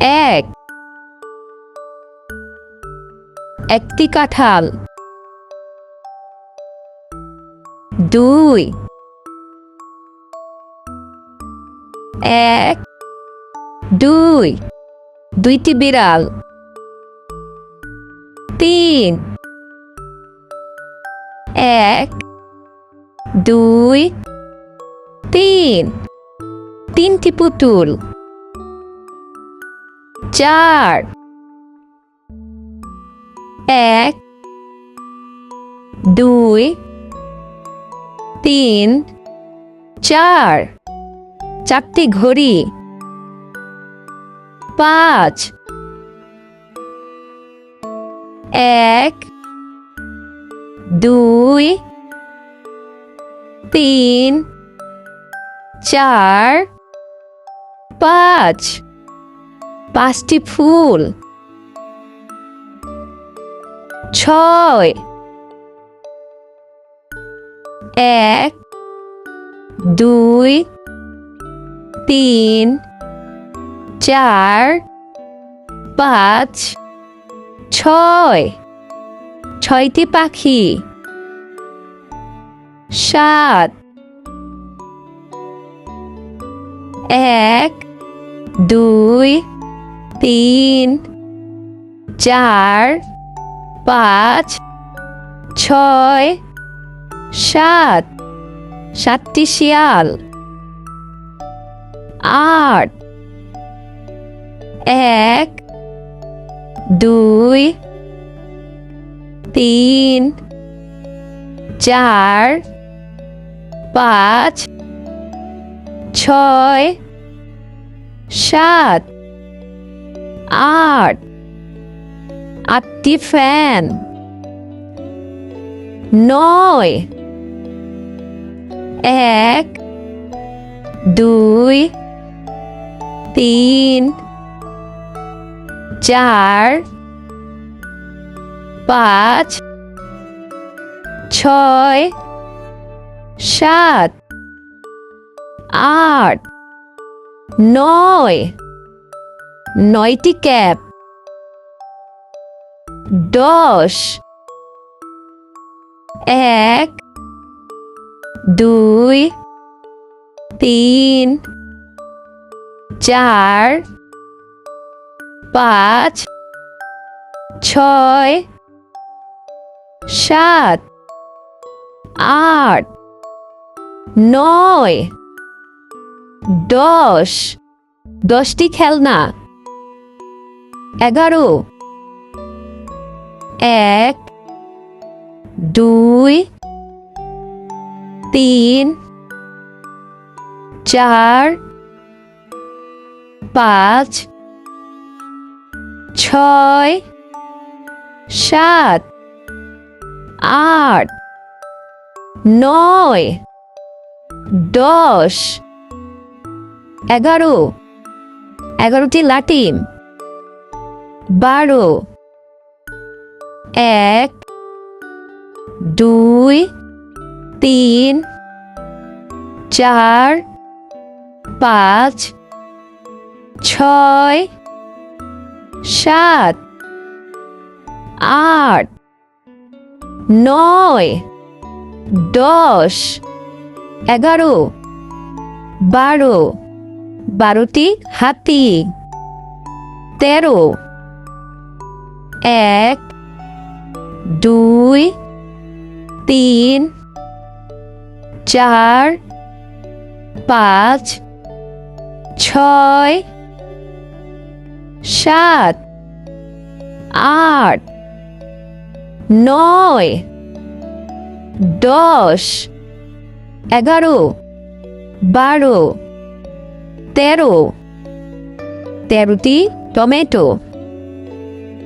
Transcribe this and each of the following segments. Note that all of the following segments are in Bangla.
এক। একটি কাঁঠাল। দুই। এক। দুই। দুইটি বিড়াল। তিন। এক। দুই। তিন। তিনটি পুতুল। চার। এক দুই তিন চার। চারটি ঘড়ি। পাঁচ। এক দুই তিন চার পাঁচ। পাঁচটি ফুল। ছয়। এক দুই তিন চার পাঁচ ছয়। ছয়টি পাখি। সাত। এক দুই তিন, চার, পাঁচ, ছয়, সাত, সাতটি শিয়াল, আট, এক, দুই, তিন, চার, পাঁচ, ছয়, সাত। আট আটটি ফ্যান নয় এক দুই তিন চার পাঁচ ছয় সাত আট নয় নয়টি ক্যাপ। দশ। এক। দুই। তিন। চার। পাঁচ। ছয়। সাত। আট। নয়। দশ। দশটি খেলনা। এগারো। এক দুই তিন চার পাঁচ ছয় সাত আট নয় দশ। এগারো। এগারোটি লাটিম বারো। এক, দুই, তিন, চার, পাঁচ, ছয়, সাত, আট, নয়, দশ, এগারো, বারো। বারোটি হাতি। তেরো। এক, দুই, তিন, চার, পাঁচ, ছয়, সাত, আট, নয়, দশ, এগারো, বারো, তেরো। তেরোটি টমেটো।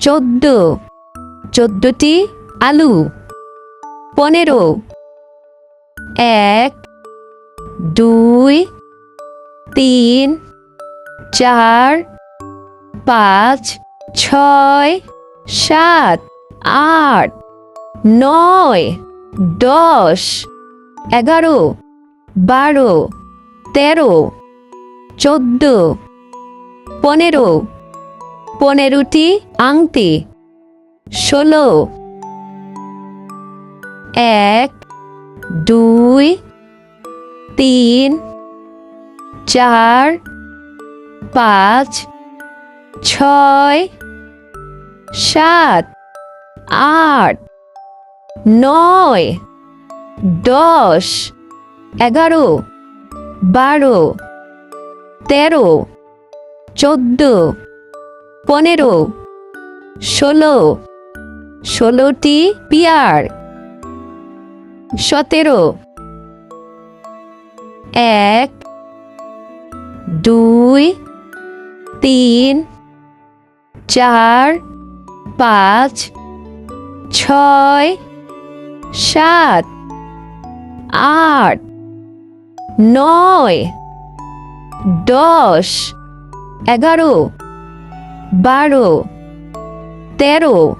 চোদ্দ। চোদ্দটি আলু। পনেরো। এক, দুই, তিন, চার, পাঁচ, ছয়, সাত, আট, নয়, দশ, এগারো, বারো, তেরো, চোদ্দ, পনেরো। পনেরোটি আংটি। ষোলো। এক, দুই, তিন, চার, পাঁচ, ছয়, সাত, আট, নয়, দশ, এগারো, বারো, তেরো, চোদ্দ। পনেরো, ষোলো, ষোলোটি পিয়ার, সতেরো, এক, দুই, তিন, চার, পাঁচ, ছয়, সাত, আট, নয়, দশ, এগারো বারো, তেরো,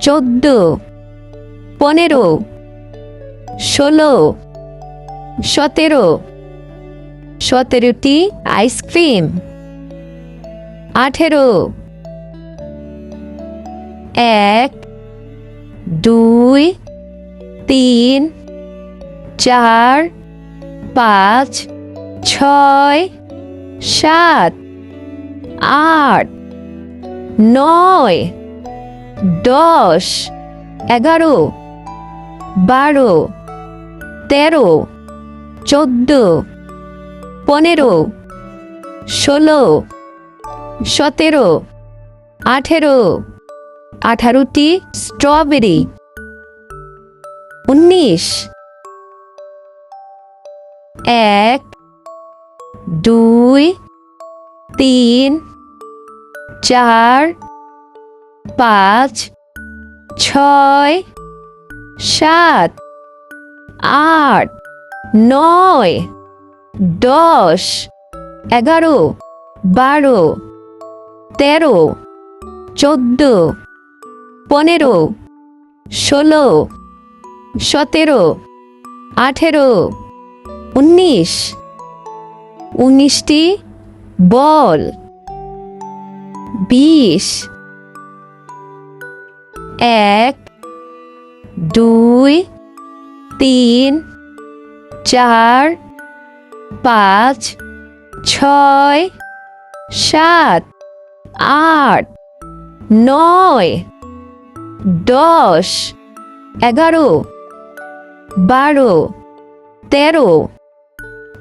চোদ্দ, পনেরো, ষোলো, সতেরো, সতেরোটি আইসক্রিম। আঠেরো, এক, দুই, তিন, চার, পাঁচ, ছয়, সাত। আট, নয়, দশ, এগারো, বারো, তেরো, চোদ্দ, পনেরো, ষোলো, সতেরো, আঠেরো, আঠারোটি স্ট্রবেরি উনিশ, এক, দুই, তিন চার, পাঁচ, ছয়, সাত, আট, নয়, দশ, এগারো, বারো, তেরো, চোদ্দ, পনেরো, ষোলো, সতেরো, আঠেরো, উনিশ। উনিশটি বল। বিশ। এক, দুই, তিন, চার, পাঁচ, ছয়, সাত, আট, নয়, দশ, এগারো, বারো, তেরো,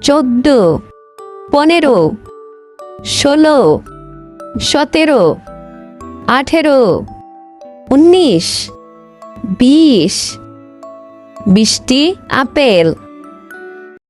চোদ্দ, পনেরো, ষোলো সতেরো আঠেরো উনিশ বিশ বিশটি আপেল।